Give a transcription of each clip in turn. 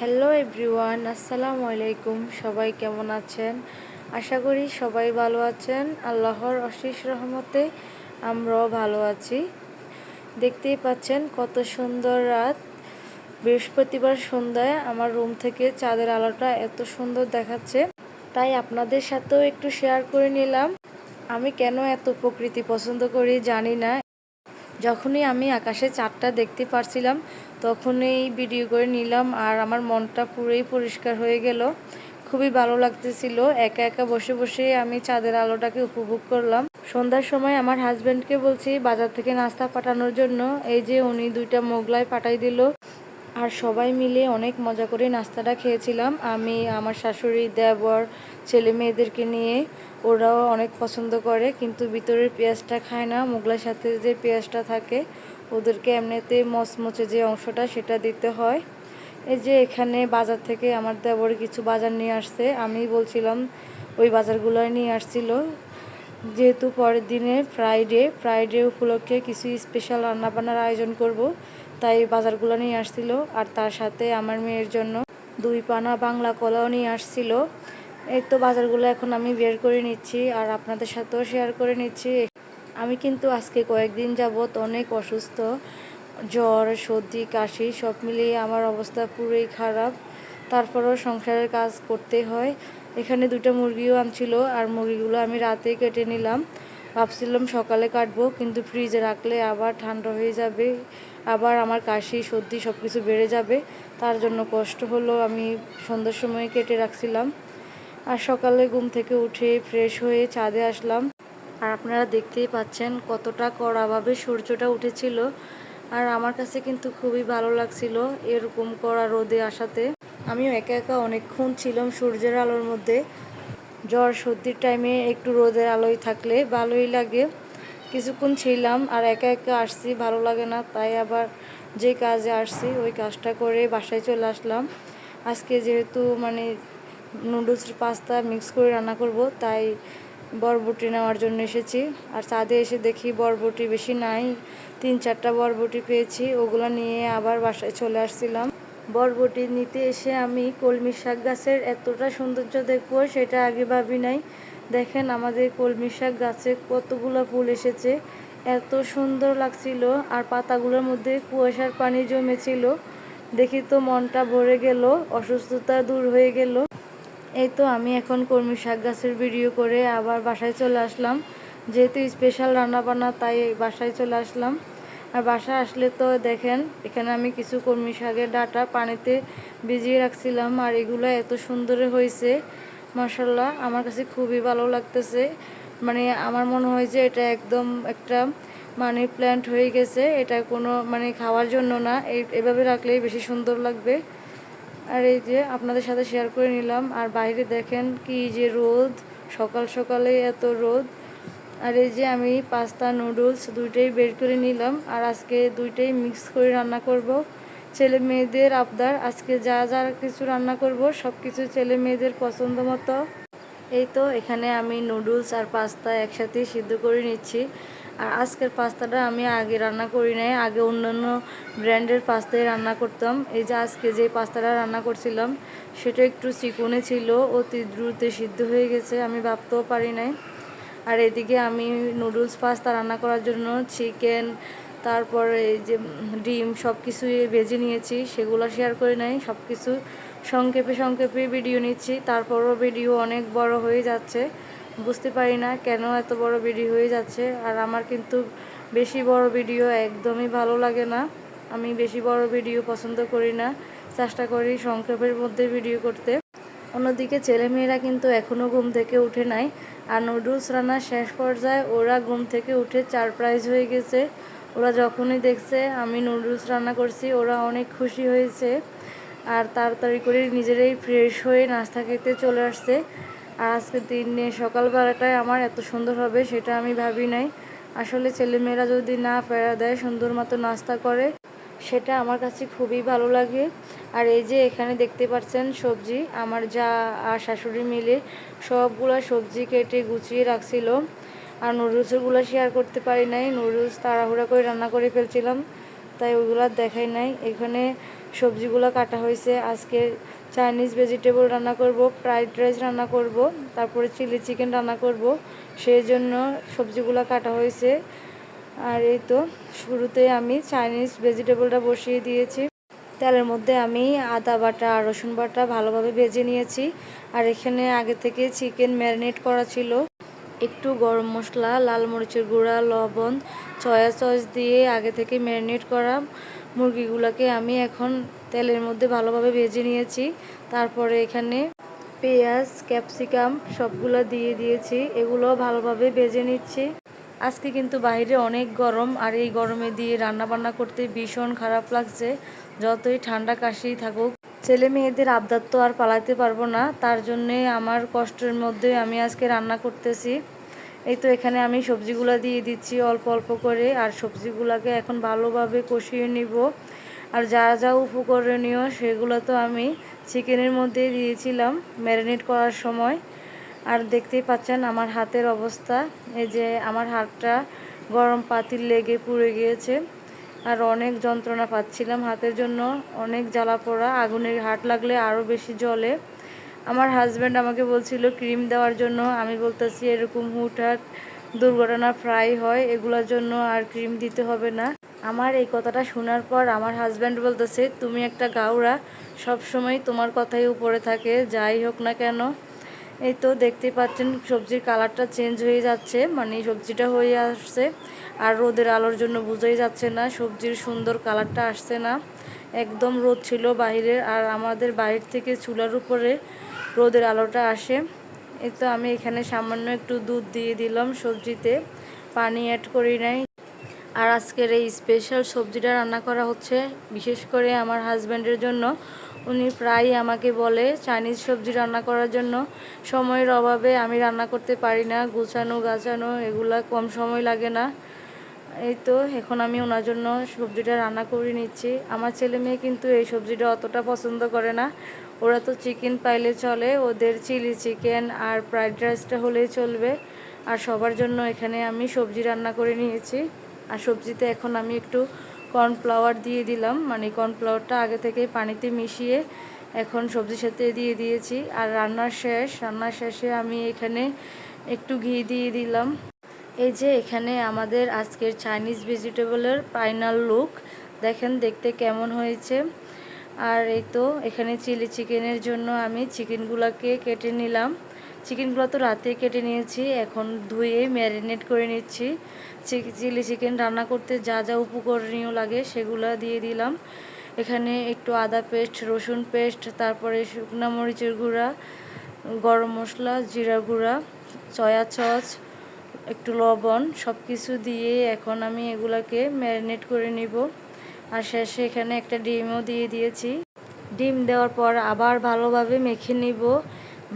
Hello everyone, আসসালামু আলাইকুম। সবাই কেমন আছেন? আশা করি সবাই ভালো আছেন। আল্লাহর অশেষ রহমতে আমরাও ভালো আছি। দেখতেই পাচ্ছেন কত সুন্দর রাত। বৃহস্পতিবার সন্ধ্যায় আমার রুম থেকে চাঁদের আলোটা এত সুন্দর দেখাচ্ছে। তাই আপনাদের সাথেও একটু শেয়ার করে নিলাম। আমি কেন এত প্রকৃতি পছন্দ করি জানি না। যখনই আমি আকাশে চাঁদটা দেখতে পারছিলাম তখনই ভিডিও করে নিলাম আর আমার মনটা পুরোই পরিষ্কার হয়ে গেল। খুবই ভালো লাগতেছিল। একা একা বসে বসে আমি চাঁদের আলোটাকে উপভোগ করলাম। সন্ধ্যার সময় আমার হাজব্যান্ডকে বলছি বাজার থেকে নাস্তা পাঠানোর জন্য। এই যে উনি দুইটা মোগলাই পাঠাই দিল। আর সবাই মিলে অনেক মজা করে নাস্তাটা খেয়েছিলাম। আমি, আমার শাশুড়ি দেবর ছেলে মেয়েদেরকে নিয়ে ওরাও অনেক পছন্দ করে। কিন্তু ভিতরের পেঁয়াজটা খায় না। মোগলার সাথে যে পেঁয়াজটা থাকে ওদেরকে এমনিতে মচমচে যে অংশটা সেটা দিতে হয়। এই যে এখানে বাজার থেকে আমার দেবর কিছু বাজার নিয়ে আসছে। আমি বলছিলাম, ওই বাজারগুলো নিয়ে আসছিল। যেহেতু পরের দিনে ফ্রাইডে ফ্রাইডে উপলক্ষে কিছু স্পেশাল রান্নাবান্নার আয়োজন করব, তাই বাজারগুলো নিয়ে আসছিল। আর তার সাথে আমার মেয়ের জন্য দুই পানা বাংলা কলাও নিয়ে আসছিল। এই তো বাজারগুলো এখন আমি বের করে নিচ্ছি আর আপনাদের সাথেও শেয়ার করে নিচ্ছি। আমি কিন্তু আজকে কয়েকদিন যাবৎ অনেক অসুস্থ। জ্বর, সর্দি, কাশি সব মিলিয়ে আমার অবস্থা পুরোই খারাপ। তারপরেও সংসারের কাজ করতে হয়। এখানে দুটো মুরগিও আনছিল আর মুরগিগুলো আমি রাতে কেটে নিলাম। ভাবছিলাম সকালে কাটবো, কিন্তু ফ্রিজে রাখলে আবার ঠান্ডা হয়ে যাবে, আবার আমার কাশি, সর্দি সব কিছু বেড়ে যাবে। তার জন্য কষ্ট হলো, আমি সন্ধ্যার সময় কেটে রাখছিলাম। আর সকালে ঘুম থেকে উঠে ফ্রেশ হয়ে ছাদে আসলাম। আর আপনারা দেখতেই পাচ্ছেন কতটা কড়াভাবে সূর্যটা উঠেছিল। আর আমার কাছে কিন্তু খুবই ভালো লাগছিল এরকম কড়া রোদে আসাতে। আমিও একা একা অনেকক্ষণ ছিলাম সূর্যের আলোর মধ্যে। জ্বর সর্দির টাইমে একটু রোদের আলোয় থাকলে ভালোই লাগে। কিছুক্ষণ ছিলাম আর একা একা আসছি, ভালো লাগে না। তাই আবার যে কাজে আসছি, ওই কাজটা করে বাসায় চলে আসলাম। আজকে যেহেতু মানে নুডলস পাস্তা মিক্স করে রান্না করব, তাই বরবটি নেওয়ার জন্য এসেছি। আর চাঁদে এসে দেখি বরবটি বেশি নাই। তিন, চারটা বরবটি পেয়েছি। ওগুলো নিয়ে আবার বাসায় চলে আসছিলাম। বরবটি নিতে এসে আমি কলমি শাক গাছের এতটা সৌন্দর্য দেখব সেটা আগে ভাবি নাই। দেখেন আমাদের কলমি শাক গাছে কতগুলো ফুল এসেছে। এত সুন্দর লাগছিল। আর পাতাগুলোর মধ্যে কুয়াশার পানি জমেছিল। দেখি তো মনটা ভরে গেল, অসুস্থতা দূর হয়ে গেল। এই তো আমি এখন কর্মী শাক গাছের ভিডিও করে আবার বাসায় চলে আসলাম। যেহেতু স্পেশাল রান্না বান্না তাই বাসায় চলে আসলাম। আর বাসায় আসলে তো দেখেন, এখানে আমি কিছু কর্মী শাকের ডাটা পানিতে ভিজিয়ে রাখছিলাম আর এগুলো এত সুন্দর হয়েছে মাসাল্লাহ আমার কাছে খুবই ভালো লাগতেছে। মানে আমার মনে হয় যে এটা একদম একটা মানি প্ল্যান্ট হয়ে গেছে, এটা কোনো মানে খাওয়ার জন্য না এভাবে রাখলেই বেশি সুন্দর লাগবে। আর এই যে আপনাদের সাথে শেয়ার করে নিলাম। আর বাইরে দেখেন কি যে রোদ, সকাল সকালে এত রোদ। আর এই যে আমি পাস্তা নুডলস দুইটাই বের করে নিলাম। আর আজকে দুইটাই মিক্স করে রান্না করব। ছেলে মেয়েদের আবদার, আজকে যা যা কিছু রান্না করব সব কিছু ছেলে মেয়েদের পছন্দ মতো। এই তো এখানে আমি নুডলস আর পাস্তা একসাথে সিদ্ধ করে নিচ্ছি। আর আজকের পাস্তাটা আমি আগে রান্না করি নাই, আগে অন্যান্য ব্র্যান্ডের পাস্তায় রান্না করতাম। এই যে আজকে যে পাস্তাটা রান্না করছিলাম, সেটা একটু চিকনে ছিল, অতি দ্রুত সিদ্ধ হয়ে গেছে, আমি ভাবতেও পারি নাই। আর এদিকে আমি নুডলস পাস্তা রান্না করার জন্য চিকেন, তারপর এই যে ডিম সব কিছুই ভেজে নিয়েছি, সেগুলো শেয়ার করে নাই সব কিছু সংক্ষেপে সংক্ষেপে ভিডিও নিচ্ছি, তারপরও ভিডিও অনেক বড় হয়ে যাচ্ছে। বুঝতে পারি না কেন এত বড় ভিডিও হয়ে যাচ্ছে। আর আমার কিন্তু বেশি বড় ভিডিও একদমই ভালো লাগে না। আমি বেশি বড় ভিডিও পছন্দ করি না। চেষ্টা করি সংক্ষেপের মধ্যে ভিডিও করতে। অন্যদিকে ছেলেমেয়েরা কিন্তু এখনও ঘুম থেকে উঠে নাই। আর নুডলস রান্নার শেষ পর্যায়ে ওরা ঘুম থেকে উঠে চার প্রাইজ হয়ে গেছে। ওরা যখনই দেখছে আমি নুডলস রান্না করছি, ওরা অনেক খুশি হয়েছে। আর তাড়াতাড়ি করে নিজেরাই ফ্রেশ হয়ে নাস্তা খেতে চলে আসছে। আর আজকে দিনে সকালবেলাটায় আমার এত সুন্দর হবে সেটা আমি ভাবি নাই। আসলে ছেলেমেয়েরা যদি না ফেরা দেয়, সুন্দর মতো নাস্তা করে, সেটা আমার কাছে খুবই ভালো লাগে। আর এই যে এখানে দেখতে পাচ্ছেন সবজি, আমার যা আর শাশুড়ি মিলে সবগুলো সবজি কেটে গুছিয়ে রাখছিল। আর নুডলসগুলো শেয়ার করতে পারি নাই, নুডলস তাড়াহুড়া করে রান্না করে ফেলছিলাম, তাই ওইগুলো দেখাই নাই। এখানে সবজিগুলো কাটা হয়েছে আজকে চাইনিজ ভেজিটেবল রান্না করব ফ্রাইড রাইস রান্না করব, তারপরে চিলি চিকেন রান্না করব। সেই জন্য সবজিগুলো কাটা হয়েছে। আর এই তো, শুরুতে আমি চাইনিজ ভেজিটেবলটা বসিয়ে দিয়েছি। তেলের মধ্যে আমি আদা বাটা আর রসুন বাটা ভালোভাবে ভেজে নিয়েছি। আর এখানে আগে থেকে চিকেন ম্যারিনেট করা ছিল। একটু গরম মশলা, লাল মরিচের গুঁড়া, লবণ সয়া সস দিয়ে আগে থেকে ম্যারিনেট করা। মুরগিগুলোকে আমি এখন তেলের মধ্যে ভালোভাবে ভেজে নিয়েছি। তারপরে এখানে পেঁয়াজ, ক্যাপসিকাম সবগুলো দিয়ে দিয়েছি। এগুলো ভালোভাবে ভেজে নিচ্ছি। আজকে কিন্তু বাইরে অনেক গরম আর এই গরমে দিয়ে রান্না বান্না করতে ভীষণ খারাপ লাগছে। যতই ঠান্ডা কাশি থাকুক, ছেলে মেয়েদের আবদার তো আর পালাতে পারব না। তার জন্যে আমার কষ্টের মধ্যে আমি আজকে রান্না করতেছি। এই তো এখানে আমি সবজিগুলো দিয়ে দিচ্ছি অল্প অল্প করে। আর সবজিগুলোকে এখন ভালোভাবে কষিয়ে নিব। আর যা যা উপকরণীয় সেগুলো তো আমি চিকেনের মধ্যে দিয়েছিলাম ম্যারিনেট করার সময়। আর দেখতেই পাচ্ছেন আমার হাতের অবস্থা, এই যে আমার হাতটা গরম পাতিল লেগে পুড়ে গিয়েছে। আর অনেক যন্ত্রণা পাচ্ছিলাম হাতের জন্য, অনেক জ্বালা পোড়া, আগুনের হাট লাগলে আরও বেশি জলে আমার হাজব্যান্ড আমাকে বলছিল, ক্রিম দেওয়ার জন্য, আমি বলতেছি, এরকম হুটহাট দুর্ঘটনা প্রায় হয়, এগুলোর জন্য আর ক্রিম দিতে হবে না। আমার এই কথাটা শোনার পর আমার হাজব্যান্ড বলতেছে, তুমি একটা সব সময় তোমার কথাই উপরে থাকে, যাই হোক না কেন। এই তো দেখতেই পাচ্ছেন, সবজির কালারটা চেঞ্জ হয়ে যাচ্ছে মানে সবজিটা হয়ে আসছে, আর রোদের আলোর জন্য বোঝাই যাচ্ছে না, সবজির সুন্দর কালারটা আসছে না। একদম রোদ ছিল বাইরের আর আমাদের বাইর থেকে চুলার উপরে রোদের আলোটা আসে। এই তো আমি এখানে সামান্য একটু দুধ দিয়ে দিলাম সবজিতে, পানি অ্যাড করি নাই। আর আজকের এই স্পেশাল সবজিটা রান্না করা হচ্ছে, বিশেষ করে আমার হাজব্যান্ডের জন্য। উনি প্রায়ই আমাকে বলে চাইনিজ সবজি রান্না করার জন্য সময়ের অভাবে আমি রান্না করতে পারি না, গুছানো, গাছানো, এগুলা কম সময় লাগে না। এই তো, এখন আমি ওনার জন্য সবজিটা রান্না করে নিচ্ছি। আমার ছেলে মেয়ে কিন্তু এই সবজিটা অতটা পছন্দ করে না। ওরা তো চিকেন পাইলে চলে, ওদের চিলি চিকেন আর ফ্রাইড রাইসটা হলেই চলবে। আর সবার জন্য এখানে আমি সবজি রান্না করে নিয়েছি। আর সবজিতে এখন আমি একটু কর্নফ্লাওয়ার দিয়ে দিলাম। মানে কর্নফ্লাওয়ারটা আগে থেকে পানিতে মিশিয়ে এখন সবজির সাথে দিয়ে দিয়েছি। আর রান্নার শেষ। রান্নার শেষে আমি এখানে একটু ঘি দিয়ে দিলাম। এই যে এখানে আমাদের আজকের চাইনিজ ভেজিটেবলের ফাইনাল লুক দেখেন দেখতে কেমন হয়েছে। আর এই তো এখানে চিলি চিকেনের জন্য আমি চিকেনগুলোকে কেটে নিলাম। চিকেনগুলো তো রাতে কেটে নিয়েছি, এখন ধুয়ে ম্যারিনেট করে নিচ্ছি। চিলি চিকেন রান্না করতে যা যা উপকরণীয় লাগে সেগুলো দিয়ে দিলাম। এখানে একটু আদা পেস্ট, রসুন পেস্ট, তারপরে শুকনো মরিচের গুঁড়া, গরম মশলা, জিরা গুঁড়া, সয়া সস, একটু লবণ সব কিছু দিয়ে এখন আমি এগুলাকে ম্যারিনেট করে নিব। আর শেষে এখানে একটা ডিমও দিয়ে দিয়েছি। ডিম দেওয়ার পর আবার ভালোভাবে মেখে নিব।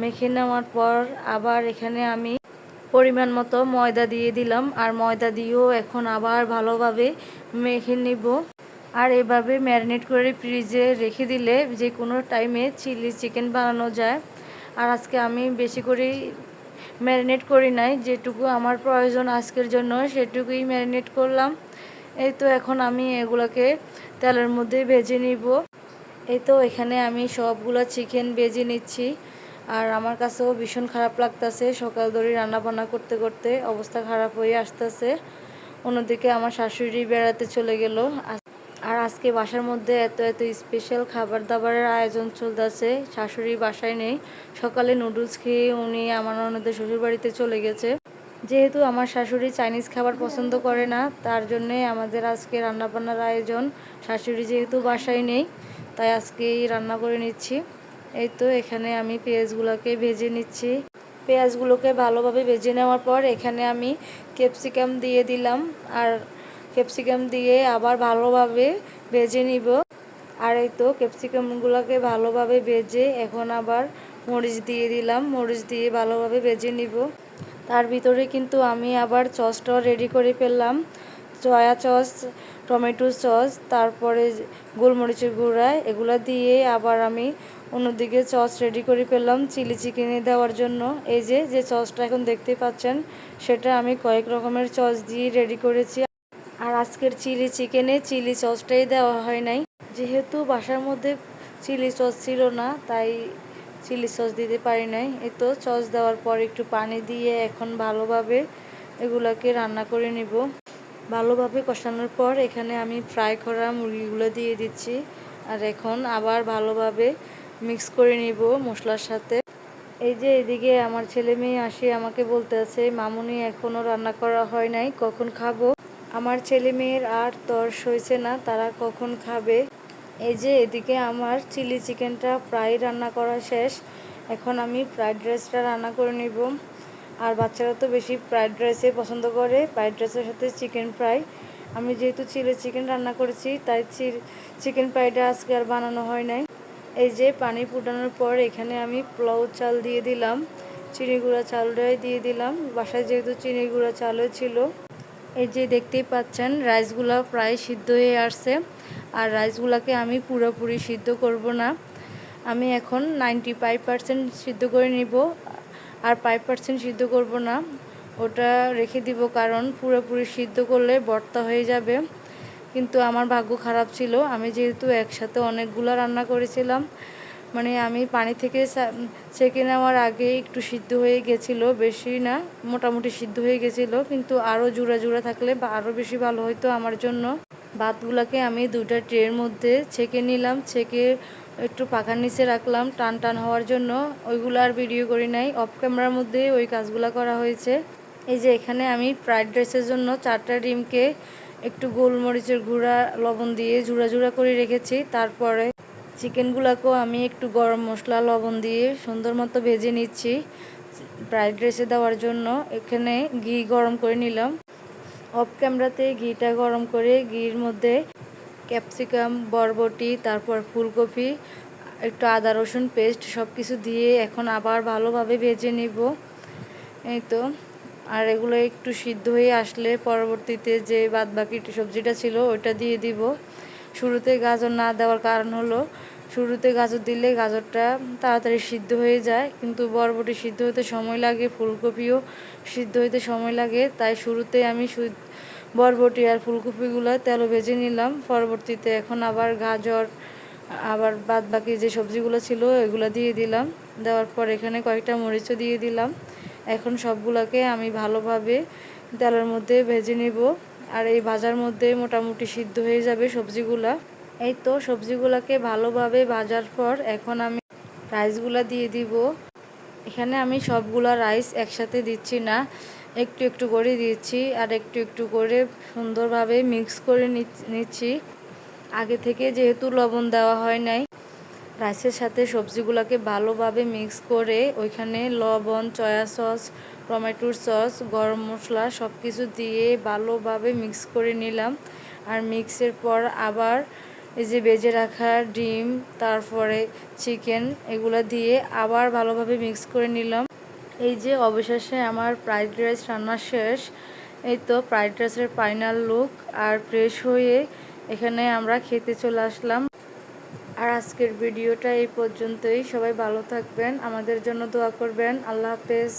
মেখে নেওয়ার পর আবার এখানে আমি পরিমাণ মতো ময়দা দিয়ে দিলাম, আর ময়দা দিয়েও এখন আবার ভালোভাবে মেখে নিব। আর এভাবে ম্যারিনেট করে ফ্রিজে রেখে দিলে যে কোনো টাইমে চিলি চিকেন বানানো যায়। আর আজকে আমি বেশি করেই ম্যারিনেট করি নাই, যেটুকু আমার প্রয়োজন আজকের জন্য সেটুকুই ম্যারিনেট করলাম। এই তো এখন আমি এগুলোকে তেলের মধ্যে ভেজে নিব। এই তো এখানে আমি সবগুলো চিকেন ভেজে নিচ্ছি। আর আমার কাছেও ভীষণ খারাপ লাগতেছে। সকাল ধরে রান্না বান্না করতে করতে অবস্থা খারাপ হয়ে আসতেছে। অন্যদিকে আমার শাশুড়ি বেড়াতে চলে গেল। আর আজকে বাসার মধ্যে এত এত স্পেশাল খাবার দাবারের আয়োজন চলতেছে। শাশুড়ি বাসায় নেই। সকালে নুডলস খেয়ে উনি আমার অন্যদের শ্বশুর বাড়িতে চলে গেছে। যেহেতু আমার শাশুড়ি চাইনিজ খাবার পছন্দ করে না, তার জন্যে আমাদের আজকে রান্নাবান্নার আয়োজন। শাশুড়ি যেহেতু বাসায় নেই, তাই আজকেই রান্না করে নিচ্ছি। এই তো এখানে আমি পেঁয়াজগুলোকে ভেজে নিচ্ছি। পেঁয়াজগুলোকে ভালোভাবে ভেজে নেওয়ার পর এখানে আমি ক্যাপসিকাম দিয়ে দিলাম আর ক্যাপসিকাম দিয়ে আবার ভালোভাবে ভেজে নিব। আর এই তো ক্যাপসিকামগুলোকে ভালোভাবে ভেজে এখন আবার মরিচ দিয়ে দিলাম। মরিচ দিয়ে ভালোভাবে ভেজে নিব। তার ভিতরে কিন্তু আমি আবার চসটাও রেডি করে ফেললাম। সয়া সস, টমেটো সস, তারপরে গোলমরিচের গুঁড়া, এগুলো দিয়ে আবার আমি অন্যদিকে সস রেডি করে ফেললাম চিলি চিকেনে দেওয়ার জন্য। এই যে যে সসটা এখন দেখতে পাচ্ছেন, সেটা আমি কয়েক রকমের সস দিয়ে রেডি করেছি। আর আজকের চিলি চিকেনে চিলি সসটাই দেওয়া হয় নাই। যেহেতু বাসার মধ্যে চিলি সস ছিল না, তাই চিলি সস দিতে পারি নাই। এই তো সস দেওয়ার পর একটু পানি দিয়ে এখন ভালোভাবে এগুলাকে রান্না করে নিব। ভালোভাবে কষানোর পর এখানে আমি ফ্রাই করা মুরগিগুলো দিয়ে দিচ্ছি। আর এখন আবার ভালোভাবে মিক্স করে নিব মশলার সাথে। এই যে এদিকে আমার ছেলে মেয়ে আসে, আমাকে বলতে আছে, মামুনি এখনও রান্না করা হয় নাই, কখন খাব? আমার ছেলে মেয়ের আর তর্স হয়েছে না, তারা কখন খাবে? এই যে এদিকে আমার চিলি চিকেনটা প্রায় রান্না করা শেষ, এখন আমি ফ্রাইড রাইসটা রান্না করে নিব। আর বাচ্চারা তো বেশি ফ্রাইড রাইসে পছন্দ করে, ফ্রাইড রাইসের সাথে চিকেন ফ্রাই। আমি যেহেতু চিলি চিকেন রান্না করেছি, তাই চিকেন ফ্রাইটা আজকে আর বানানো হয় নাই। এই যে পানি ফুটানোর পর এখানে আমি পোলাও চাল দিয়ে দিলাম, চিনি গুঁড়া চালটাই দিয়ে দিলাম। বাসায় যেহেতু চিনি গুঁড়া চালও ছিল, এই যে দেখতেই পাচ্ছেন, রাইসগুলো প্রায় সিদ্ধ হয়ে আসছে। আর রাইসগুলোকে আমি পুরোপুরি সিদ্ধ করব না। আমি এখন নাইনটি ফাইভ পার্সেন্ট সিদ্ধ করে নিব। আর ফাইভ পার্সেন্ট সিদ্ধ করব না। ওটা রেখে দিব কারণ পুরোপুরি সিদ্ধ করলে বর্তা হয়ে যাবে। কিন্তু আমার ভাগ্য খারাপ ছিল। আমি যেহেতু একসাথে অনেকগুলো রান্না করেছিলাম মানে আমি পানি থেকে ছেঁকে নেওয়ার আগে একটু সিদ্ধ হয়ে গেছিল, বেশি না, মোটামুটি সিদ্ধ হয়ে গেছিল, কিন্তু আরও জুড়া জুড়া থাকলে বা আরও বেশি ভালো হতো আমার জন্য। ভাতগুলোকে আমি দুটা ট্রের মধ্যে ছেঁকে নিলাম, ছেঁকে একটু পাখার নিচে রাখলাম, টান টান হওয়ার জন্য। ওইগুলো আর ভিডিও করি নাই অফ ক্যামেরার মধ্যে ওই কাজগুলো করা হয়েছে। এই যে এখানে আমি ফ্রাইড রাইসের জন্য চারটা ডিমকে একটু গোলমরিচের গুঁড়া, লবণ দিয়ে জুড়া জুড়া করে রেখেছি। তারপরে চিকেনগুলোকেও আমি একটু গরম মশলা, লবণ দিয়ে সুন্দর মতো ভেজে নিচ্ছি ফ্রাইড রাইসে দেওয়ার জন্য। এখানে ঘি গরম করে নিলাম। অফ ক্যামেরাতে ঘিটা গরম করে ঘির মধ্যে ক্যাপসিকাম, বরবটি, তারপর ফুলকপি, একটু আদা, রসুন পেস্ট সব কিছু দিয়ে এখন আবার ভালোভাবে ভেজে নিব। এই তো। আর এগুলো একটু সিদ্ধ হয়ে আসলে পরবর্তীতে যে বাদ বাকি সবজিটা ছিল, ওইটা দিয়ে দিব। শুরুতে গাজর না দেওয়ার কারণ হলো, শুরুতে গাজর দিলে গাজরটা তাড়াতাড়ি সিদ্ধ হয়ে যায়, কিন্তু বরবটি সিদ্ধ হতে সময় লাগে, ফুলকপিও সিদ্ধ হতে সময় লাগে, তাই শুরুতে আমি বরবটি আর ফুলকপিগুলো তেলো ভেজে নিলাম। পরবর্তীতে এখন আবার গাজর, আবার বাদ বাকি যে সবজিগুলো ছিল এগুলো দিয়ে দিলাম। দেওয়ার পর এখানে কয়েকটা মরিচও দিয়ে দিলাম। এখন সবগুলোকে আমি ভালোভাবে তেলের মধ্যে ভেজে নিব। আর এই ভাজার মধ্যে মোটামুটি সিদ্ধ হয়ে যাবে সবজিগুলা। এই তো সবজিগুলোকে ভালোভাবে ভাজার পর এখন আমি রাইসগুলা দিয়ে দিব। এখানে আমি সবগুলা রাইস একসাথে দিচ্ছি না, একটু একটু করে দিচ্ছি আর একটু একটু করে সুন্দরভাবে মিক্স করে নিচ্ছি। আগে থেকে যেহেতু লবণ দেওয়া হয় নাই রাইসের সাথে সবজিগুলোকে ভালোভাবে মিক্স করে ওইখানে লবণ চয়া সস, টমেটোর সস, গরম মশলা সব কিছু দিয়ে ভালোভাবে মিক্স করে নিলাম। আর মিক্সের পর আবার এই যে বেজে রাখা ডিম, তারপরে চিকেন, এগুলো দিয়ে আবার ভালোভাবে মিক্স করে নিলাম। এই যে অবশেষে আমার ফ্রাইড রাইস রান্না শেষ। এই তো ফ্রাইড রাইসের ফাইনাল লুক। আর ফ্রেশ হয়ে এখানে আমরা খেতে চলে আসলাম আর আজকের ভিডিওটা এই পর্যন্তই। সবাই ভালো থাকবেন আমাদের জন্য দোয়া করবেন। আল্লাহ হাফেজ।